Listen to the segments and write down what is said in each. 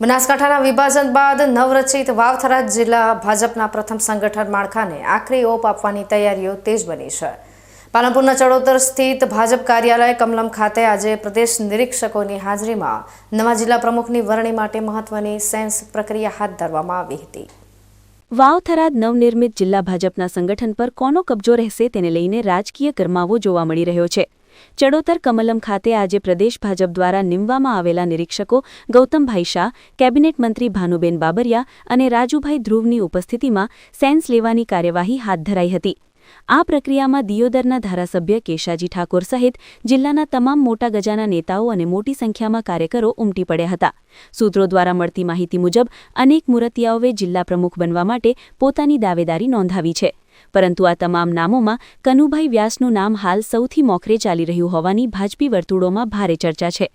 બનાસકાંઠાના વિભાજન બાદ નવરચિત વાવથરા જિલ્લા ભાજપના પ્રથમ સંગઠન માળખાને આખરી ઓપ આપવાની તૈયારીઓ તેજ બની છે. પાલનપુરના ચડોતર સ્થિત ભાજપ કાર્યાલય કમલમ ખાતે આજે પ્રદેશ નિરીક્ષકોની હાજરીમાં નવા જિલ્લા પ્રમુખની વરણી માટે મહત્વની સેન્સ પ્રક્રિયા હાથ ધરવામાં આવી હતી. વાવથરાદ નવનિર્મિત જિલ્લા ભાજપના સંગઠન પર કોનો કબજો રહેશે તેને લઈને રાજકીય ગરમાવો જોવા મળી રહ્યો છે. ચડોતર કમલમ ખાતે આજે પ્રદેશ ભાજપ દ્વારા નિમવામાં આવેલા નિરીક્ષકો ગૌતમભાઈ શાહ, કેબિનેટ મંત્રી ભાનુબેન બાબરિયા અને રાજુભાઈ ધ્રુવની ઉપસ્થિતિમાં સેન્સ લેવાની કાર્યવાહી હાથ ધરાઈ હતી. આ પ્રક્રિયામાં દિયોદરના ધારાસભ્ય કેશાજી ઠાકોર સહિત જિલ્લાના તમામ મોટા ગજાના નેતાઓ અને મોટી સંખ્યામાં કાર્યકરો ઉમટી પડ્યા હતા. સૂત્રો દ્વારા મળતી માહિતી મુજબ અનેક મુરતિયાઓએ જિલ્લા પ્રમુખ બનવા માટે પોતાની દાવેદારી નોંધાવી છે. પરંતુ આ તમામ નામોમાં કનુભાઈ વ્યાસનું નામ હાલ સૌથી મોખરે ચાલી રહ્યું હોવાની ભાજપી વર્તુળોમાં ભારે ચર્ચા છે.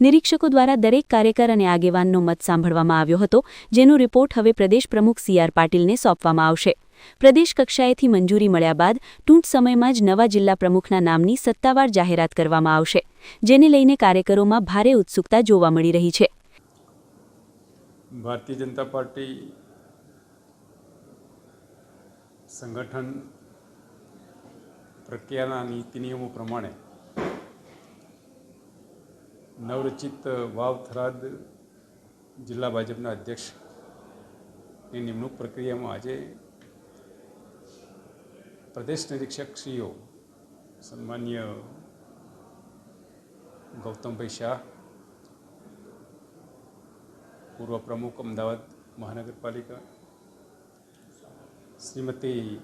નિરીક્ષકો દ્વારા દરેક કાર્યકર અને આગેવાનનો મત સાંભળવામાં આવ્યો હતો, જેનો રિપોર્ટ હવે પ્રદેશ પ્રમુખ સી આર પાટીલને સોંપવામાં આવશે. પ્રદેશ કક્ષાએથી મંજૂરી મળ્યા બાદ ટૂંક સમયમાં જ નવા જિલ્લા પ્રમુખના નામની સત્તાવાર જાહેરાત કરવામાં આવશે, જેને લઈને કાર્યકરોમાં ભારે ઉત્સુકતા જોવા મળી રહી છે. ભારતીય જનતા પાર્ટી સંગઠન પ્રક્રિયાના નીતિ નિયમો પ્રમાણે નવરચિત વાવ થરાદ જિલ્લા ભાજપના અધ્યક્ષની નિમણૂક પ્રક્રિયામાં આજે પ્રદેશ નિરીક્ષકશ્રીઓ સન્માન્ય ગૌતમભાઈ શાહ, પૂર્વ પ્રમુખ અમદાવાદ મહાનગરપાલિકા શ્રીમતી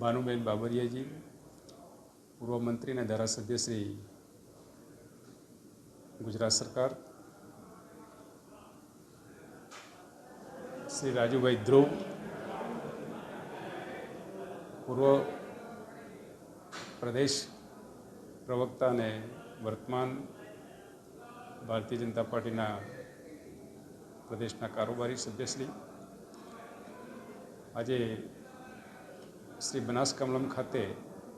ભાનુબેન બાબરિયાજી, પૂર્વ મંત્રી અને ધારાસભ્ય શ્રી ગુજરાત સરકાર, શ્રી રાજુભાઈ ધ્રુવ, પૂર્વ પ્રદેશ પ્રવક્તા અને વર્તમાન ભારતીય જનતા પાર્ટીના પ્રદેશના કારોબારી સભ્યશ્રી આજે શ્રી બનાસકાંઠા ખાતે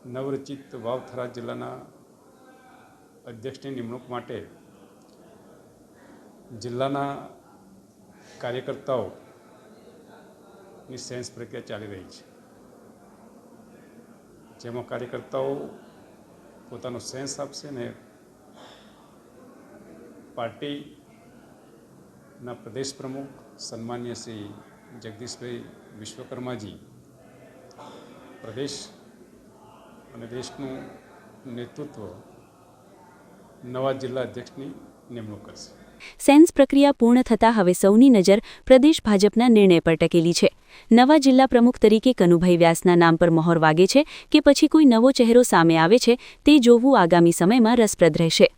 નવરચિત વાવથરા જિલ્લાના અધ્યક્ષની નિમણૂક માટે જિલ્લાના કાર્યકર્તાઓની સેન્સ પ્રક્રિયા ચાલી રહી છે. જેમાં કાર્યકર્તાઓ પોતાનો સેન્સ આપશે ને પાર્ટીના પ્રદેશ પ્રમુખ, સન્માન્ય શ્રી જગદીશભાઈ વિશ્વકર્માજી, પ્રદેશ અને દેશનું નેતૃત્વ નવા જિલ્લા અધ્યક્ષની નિમણૂક કરશે. સેન્સ પ્રક્રિયા પૂર્ણ થતાં હવે સૌની નજર પ્રદેશ ભાજપના નિર્ણય પર ટકેલી છે. નવા જિલ્લા પ્રમુખ તરીકે કનુભાઈ વ્યાસના નામ પર મહોર વાગે છે કે પછી કોઈ નવો ચહેરો સામે આવે છે તે જોવું આગામી સમયમાં રસપ્રદ રહેશે.